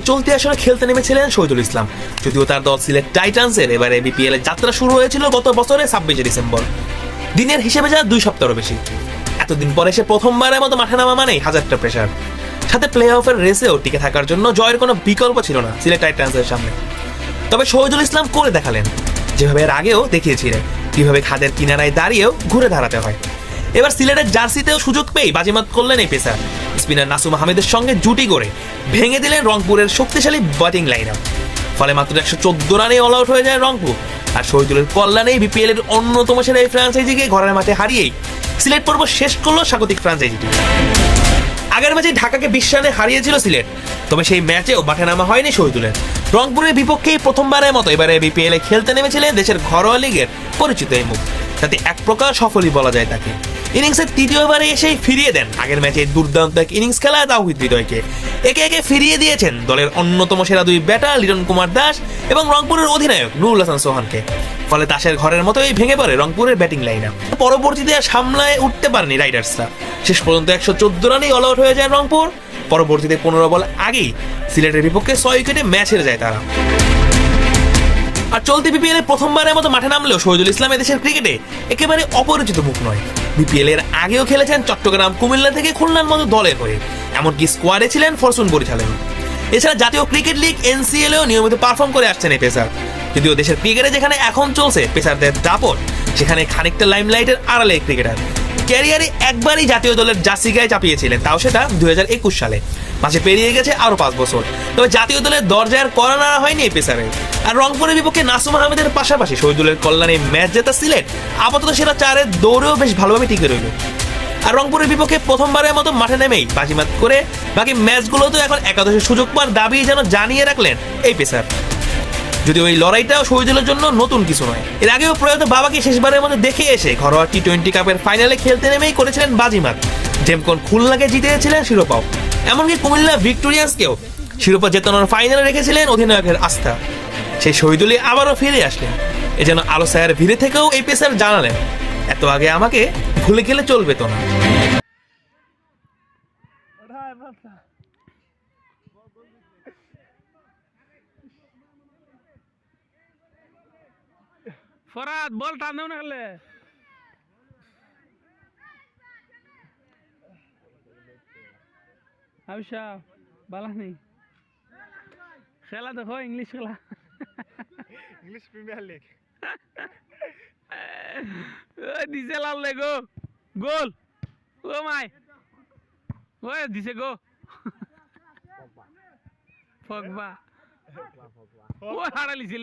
চলতি আসলে খেলতে নেমেছিলেন শহীদুল ইসলাম। যদিও তার দল সিলেট টাইটান্সের, এবারে বিপিএল এর যাত্রা শুরু হয়েছিল গত বছরের ছাব্বিশে ডিসেম্বর। দিনের হিসেবে যা দুই সপ্তাহেরও বেশি। এতদিন পরে সে প্রথমবারের মতো মাঠে নামা মানেই হাজারটা প্রেশার সাথে প্লে অফের রেসেও টিকে থাকার জন্য জয়ের কোনো বিকল্প ছিল না সিলেট টাইটান্সের সামনে। তবে শহীদুল ইসলাম করে দেখালেন, যেভাবে এর আগেও দেখিয়েছিলেন, কীভাবে খাদের কিনারায় দাঁড়িয়েও ঘুরে দাঁড়াতে হয়। এবার সিলেটের জার্সিতেও সুযোগ পেয়ে বাজিমাত করলেন এই পেসার স্পিনার নাসুম আহমেদের সঙ্গে জুটি করে ভেঙে দিলেন রংপুরের শক্তিশালী ব্যাটিং লাইন ফলে মাত্র একশো চোদ্দ রানে অল আউট হয়ে যায় রংপুর। আর শহীদুলের কল্যাণেই বিপিএল এর অন্যতম সেরা এই ফ্রাঞ্চাইজিকে ঘরের মাঠে হারিয়েই সিলেট পর্ব শেষ করল স্বাগতিক ফ্রাঞ্চাইজিটি আগের ম্যাচে ঢাকাকে বিশ রানে হারিয়েছিল সিলেট। তবে সেই ম্যাচেও মাঠে নামা হয়নি শহীদুলের। রংপুরের বিপক্ষেই প্রথমবারের মতো এবারে বিপিএল খেলতে নেমেছিলেন দেশের ঘরোয়া লিগের পরিচিত এই মুখ। তাতে এক প্রকার সফলই বলা যায় তাকে। ইনিংসের তৃতীয়বারে এসেই ফিরিয়ে দেন। আগের ম্যাচে দুর্দান্ত এক ইনিংস খেলা তাওহিদ হৃদয়কে। একে একে ফিরিয়ে দিয়েছেন দলের অন্যতম সেরা দুই ব্যাটার লিটন কুমার দাস এবং রংপুরের অধিনায়ক নুরুল হাসান সোহানকে। ফলে তাসের ঘরের মতোই ভেঙে পড়ে রংপুরের ব্যাটিং লাইন পরবর্তীতে সামলায় উঠতে পারেনি রাইডার্সরা। শেষ পর্যন্ত একশো চোদ্দ রানেই অল আউট হয়ে যায় রংপুর। পরবর্তীতে পনেরো বল আগেই সিলেটের বিপক্ষে ছয় উইকেটে ম্যাচ হেরে যায় তারা। আর চলতি বিপিএল এ প্রথমবারের মতো মাঠে নামলেও শহীদুল ইসলাম দেশের ক্রিকেটে একেবারে অপরিচিত মুখ নয়। বিপিএল এর আগেও খেলেছেন চট্টগ্রাম, কুমিল্লা থেকে খুলনার মতো দলের হয়ে, এমনকি স্কোয়াডে ছিলেন ফরচুন বরিশালের এছাড়া জাতীয় ক্রিকেট লিগ এনসিএলেও নিয়মিত পারফর্ম করে আসছেন এই পেসার। যদিও দেশের ক্রিকেটে যেখানে এখন চলছে পেসারদের দাপট, সেখানে খানিকটা লাইমলাইটের আড়ালে ক্রিকেটার ক্যারিয়ারে একবারই জাতীয় দলের জার্সি গায়ে চাপিয়েছিলেন, তাও সেটা দুই হাজার একুশ সালে। মাঝে পেরিয়ে গেছে আরও পাঁচ বছর। তবে জাতীয় দলের দরজায় করা হয়নি এই পেসারের। আর রংপুরের বিপক্ষে নাসুম আহমেদের পাশাপাশি শহীদুলের কল্যাণে ম্যাচ জেতা সিলেট আপাতত সেটা চারের দৌড়েও বেশ ভালোভাবে টিকে রইল। আর রংপুরের বিপক্ষে প্রথমবারের মতো মাঠে নেমেই বাজিমাত করে বাকি ম্যাচগুলোতেও এখন একাদশের সুযোগ পাওয়ার দাবি যেন জানিয়ে রাখলেন এই পেসার। যদি ওই লড়াইটাও শহীদুলের জন্য নতুন কিছু নয়। এর আগেও প্রয়াত বাবাকে শেষবারের মধ্যে দেখে এসে ঘরোয়া টি টোয়েন্টি কাপের ফাইনালে খেলতে নেমেই করেছিলেন বাজিমাত। যেমন খুলনাকে জিতেছিলেন শিরোপাও। এমনকি কুমিল্লা ভিক্টোরিয়ান্সকেও শিরোপা জেতানোর ফাইনালে রেখেছিলেন অধিনায়কের আস্থা। সেই শহীদুলি আবারও ফিরে আসলেন। এ যেন আলো সায়ার ভিড়ে থেকেও এই পেসার জানালেন, এত আগে আমাকে ভুলে গেলে চলবে তো না। ফরাদ, বল টান দেও না খেলে। আবিষা বালা নেই। খেলা দেখো, ইংলিশ খেলা। ইংলিশ প্রিমিয়ার লিগ দিছে লাল গো। গোল। ও মাই। ও দিছে গো। ফগবা। ও হারালিছিল